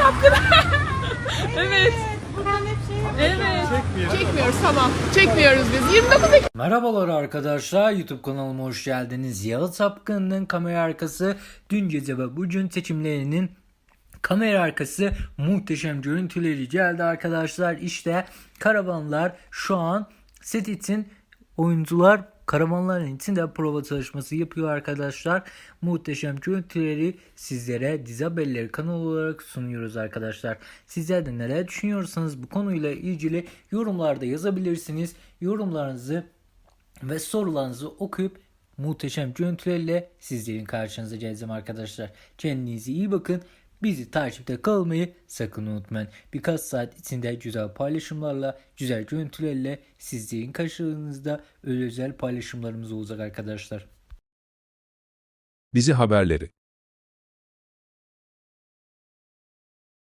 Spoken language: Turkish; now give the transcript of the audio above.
şapkalı. evet. Evet. Çekmiyoruz. Çekmiyoruz tamam. Çekmiyoruz biz. 29 Merhabalar arkadaşlar. YouTube kanalıma hoş geldiniz. Yağız Sapkın'ın kamera arkası dün gece ve bugün seçimlerinin Kamera arkası muhteşem görüntüleri geldi arkadaşlar. İşte karavanlar şu an Sedit'in oyuncular karavanların içinde prova çalışması yapıyor arkadaşlar. Muhteşem görüntüleri sizlere Dizi Haberleri kanalı olarak sunuyoruz arkadaşlar. Sizler de neler düşünüyorsanız bu konuyla ilgili yorumlarda yazabilirsiniz. Yorumlarınızı ve sorularınızı okuyup muhteşem görüntülerle sizlerin karşınıza geleceğim arkadaşlar. Kendinize iyi bakın. Bizi takipte kalmayı sakın unutmayın. Birkaç saat içinde güzel paylaşımlarla, güzel görüntülerle sizlerin karşınızda özel paylaşımlarımız olacak arkadaşlar. Dizi haberleri